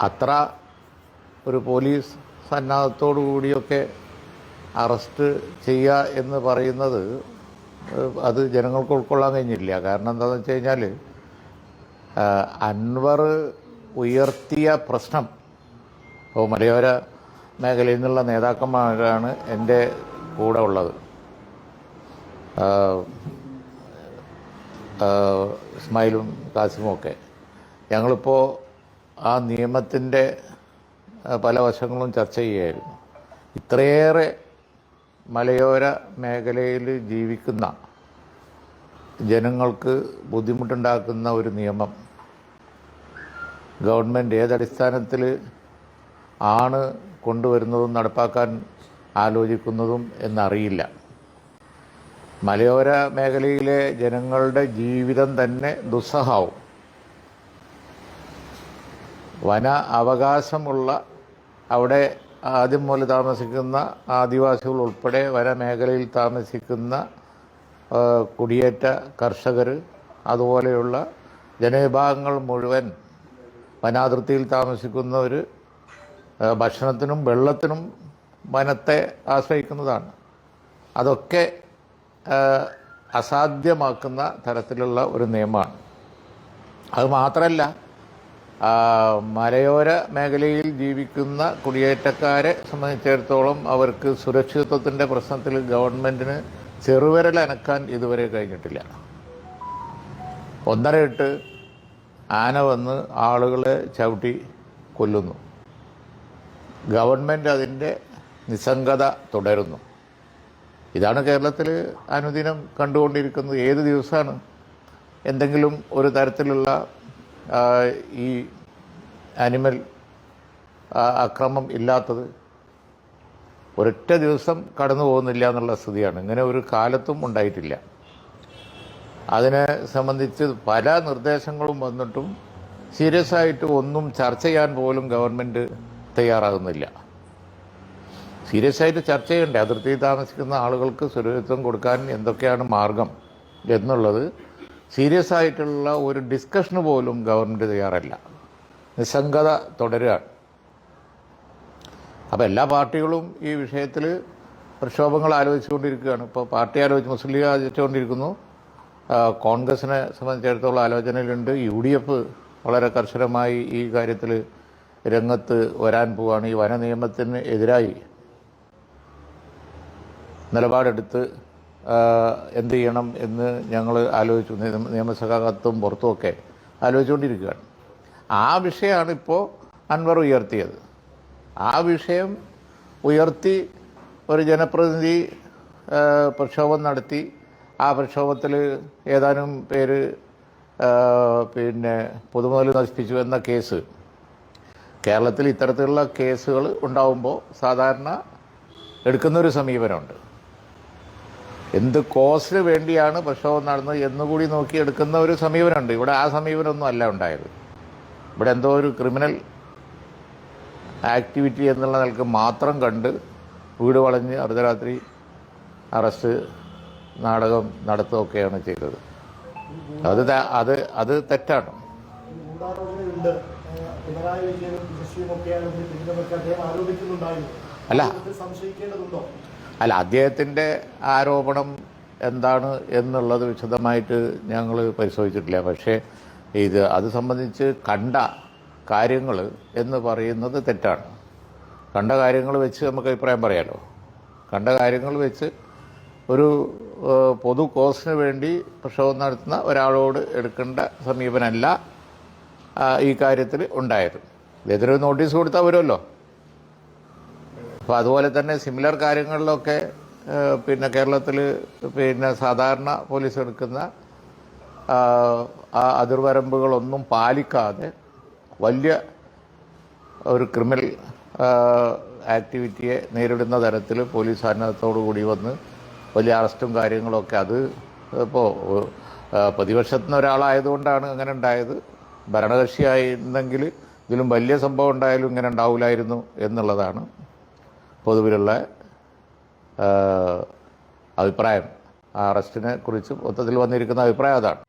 അത്ര ഒരു പോലീസ് സന്നാഹത്തോടു കൂടിയൊക്കെ അറസ്റ്റ് ചെയ്യുക എന്ന് പറയുന്നത് അത് ജനങ്ങൾക്ക് ഉൾക്കൊള്ളാൻ കഴിഞ്ഞില്ല കാരണം എന്താണെന്ന് വെച്ച് കഴിഞ്ഞാൽ അൻവർ ഉയർത്തിയ പ്രശ്നം ഇപ്പോൾ മലയോര മേഖലയിൽ നിന്നുള്ള നേതാക്കന്മാരാണ് എന്റെ കൂടെ ഉള്ളത്. ഇസ്മായിലും കാസിമും ഒക്കെ ഞങ്ങളിപ്പോൾ ആ നിയമത്തിന്റെ പല വശങ്ങളും ചർച്ച ചെയ്യുകയായിരുന്നു. ഇത്രയേറെ മലയോര മേഖലയിൽ ജീവിക്കുന്ന ജനങ്ങൾക്ക് ബുദ്ധിമുട്ടുണ്ടാക്കുന്ന ഒരു നിയമം ഗവൺമെന്റ് ഏതടിസ്ഥാനത്തിൽ ആണ് കൊണ്ടുവരുന്നതും നടപ്പാക്കാൻ ആലോചിക്കുന്നതും എന്നറിയില്ല. മലയോര മേഖലയിലെ ജനങ്ങളുടെ ജീവിതം തന്നെ ദുസ്സഹാവും വന അവകാശമുള്ള അവിടെ ആദ്യം മുതൽ താമസിക്കുന്ന ആദിവാസികൾ ഉൾപ്പെടെ വനമേഖലയിൽ താമസിക്കുന്ന കുടിയേറ്റ കർഷകർ അതുപോലെയുള്ള ജനവിഭാഗങ്ങൾ മുഴുവൻ വനാതിർത്തിയിൽ താമസിക്കുന്നവർ ഭക്ഷണത്തിനും വെള്ളത്തിനും വനത്തെ ആശ്രയിക്കുന്നതാണ്. അതൊക്കെ അസാധ്യമാക്കുന്ന തരത്തിലുള്ള ഒരു നിയമമാണ്. അത് മാത്രമല്ല മലയോര മേഖലയിൽ ജീവിക്കുന്ന കുടിയേറ്റക്കാരെ സംബന്ധിച്ചിടത്തോളം അവർക്ക് സുരക്ഷിതത്വത്തിന്റെ പ്രശ്നത്തിൽ ഗവൺമെന്റിന് ചെറുവിരൽ അനക്കാൻ ഇതുവരെ കഴിഞ്ഞിട്ടില്ല. ഒന്നരയിട്ട് ആന വന്ന് ആളുകളെ ചവിട്ടി കൊല്ലുന്നു. ഗവൺമെന്റ് അതിന്റെ നിസ്സംഗത തുടരുന്നു. ഇതാണ് കേരളത്തിൽ അനുദിനം കണ്ടുകൊണ്ടിരിക്കുന്നത്. ഏത് ദിവസമാണ് എന്തെങ്കിലും ഒരു തരത്തിലുള്ള ഈ അനിമൽ അക്രമം ഇല്ലാത്തത് ഒരൊറ്റ ദിവസം കടന്നു പോകുന്നില്ല എന്നുള്ള സ്ഥിതിയാണ്. ഇങ്ങനെ ഒരു കാലത്തും ഉണ്ടായിട്ടില്ല. അതിനെ സംബന്ധിച്ച് പല നിർദ്ദേശങ്ങളും വന്നിട്ടും സീരിയസ് ആയിട്ട് ഒന്നും ചർച്ച ചെയ്യാൻ പോലും ഗവൺമെന്റ് തയ്യാറാകുന്നില്ല. സീരിയസ് ആയിട്ട് ചർച്ച ചെയ്യണ്ടേ? അതിർത്തി താമസിക്കുന്ന ആളുകൾക്ക് സുരക്ഷിതം കൊടുക്കാൻ എന്തൊക്കെയാണ് മാർഗം എന്നുള്ളത് സീരിയസ് ആയിട്ടുള്ള ഒരു ഡിസ്കഷന് പോലും ഗവൺമെന്റ് തയ്യാറല്ല. നിസ്സംഗത തുടരുകയാണ്. അപ്പോൾ എല്ലാ പാർട്ടികളും ഈ വിഷയത്തിൽ പ്രക്ഷോഭങ്ങൾ ആലോചിച്ചുകൊണ്ടിരിക്കുകയാണ്. ഇപ്പോൾ പാർട്ടി ആലോചിച്ച് മുസ്ലിം ലീഗ് ആലോചിച്ചുകൊണ്ടിരിക്കുന്നു. കോൺഗ്രസിനെ സംബന്ധിച്ചിടത്തോളം ആലോചനയിലുണ്ട്. യു ഡി എഫ് വളരെ കർശനമായി ഈ കാര്യത്തിൽ രംഗത്ത് വരാൻ പോവുകയാണ് ഈ വന നിയമത്തിന് എതിരായി നിലപാടെടുത്ത് എന്ത് ചെയ്യണം എന്ന് ഞങ്ങൾ ആലോചിച്ചു. നിയമ- നിയമസഭകത്തും പുറത്തുമൊക്കെ ആലോചിച്ചുകൊണ്ടിരിക്കുകയാണ്. ആ വിഷയമാണ് ഇപ്പോൾ അൻവർ ഉയർത്തിയത്. ആ വിഷയം ഉയർത്തി ഒരു ജനപ്രതിനിധി പ്രക്ഷോഭം നടത്തി. ആ പ്രക്ഷോഭത്തിൽ ഏതാനും പേര് പിന്നെ പൊതുമുതൽ നശിപ്പിച്ചു എന്ന കേസ്. കേരളത്തിൽ ഇത്തരത്തിലുള്ള കേസുകൾ ഉണ്ടാവുമ്പോൾ സാധാരണ എടുക്കുന്നൊരു സമീപനമുണ്ട്. എന്ത് കോസ്റ്റിന് വേണ്ടിയാണ് പ്രക്ഷോഭം നടന്നത് എന്നുകൂടി നോക്കി എടുക്കുന്ന ഒരു സമീപനമുണ്ട്. ഇവിടെ ആ സമീപനമൊന്നും അല്ല ഉണ്ടായത്. ഇവിടെ എന്തോ ഒരു ക്രിമിനൽ ആക്ടിവിറ്റി എന്നുള്ള നിലയ്ക്ക് മാത്രം കണ്ട് വീട് വളഞ്ഞ് അർദ്ധരാത്രി അറസ്റ്റ് നാടകം നടത്തുകയൊക്കെയാണ് ചെയ്തത്. അത് അത് അത് തെറ്റാണ്. അല്ല. അല്ല അദ്ദേഹത്തിന്റെ ആരോപണം എന്താണ് എന്നുള്ളത് വിശദമായിട്ട് ഞങ്ങൾ പരിശോധിച്ചിട്ടില്ല. പക്ഷേ ഇത് അത് സംബന്ധിച്ച് കണ്ട കാര്യങ്ങൾ എന്ന് പറയുന്നത് തെറ്റാണ്. കണ്ട കാര്യങ്ങൾ വെച്ച് നമുക്ക് അഭിപ്രായം പറയാലോ? കണ്ട കാര്യങ്ങൾ വെച്ച് ഒരു പൊതു കോസിന് വേണ്ടി പ്രക്ഷോഭം നടത്തുന്ന ഒരാളോട് എടുക്കേണ്ട സമീപനമല്ല ഈ കാര്യത്തിൽ ഉണ്ടായത്. ഇതിനൊരു നോട്ടീസ് കൊടുത്താൽ വരുമല്ലോ. അപ്പോൾ അതുപോലെ തന്നെ സിമിലർ കാര്യങ്ങളിലൊക്കെ പിന്നെ കേരളത്തിൽ പിന്നെ സാധാരണ പോലീസ് എടുക്കുന്ന അതിർവരമ്പുകളൊന്നും പാലിക്കാതെ വലിയ ഒരു ക്രിമിനൽ ആക്ടിവിറ്റിയെ നേരിടുന്ന തരത്തിൽ പോലീസ് സന്നദ്ധത്തോടു കൂടി വന്ന് വലിയ അറസ്റ്റും കാര്യങ്ങളൊക്കെ അത് ഇപ്പോൾ പ്രതിപക്ഷത്തിന് ഒരാളായതുകൊണ്ടാണ് അങ്ങനെ ഉണ്ടായത്. ഭരണകക്ഷിയായിരുന്നെങ്കിൽ ഇതിലും വലിയ സംഭവം ഉണ്ടായാലും ഇങ്ങനെ ഉണ്ടാവില്ലായിരുന്നു എന്നുള്ളതാണ്. പൊതുവിലുള്ള അഭിപ്രായം. അറസ്റ്റിനെ കുറിച്ച് മൊത്തത്തിൽ വന്നിരിക്കുന്ന അഭിപ്രായം അതാണ്.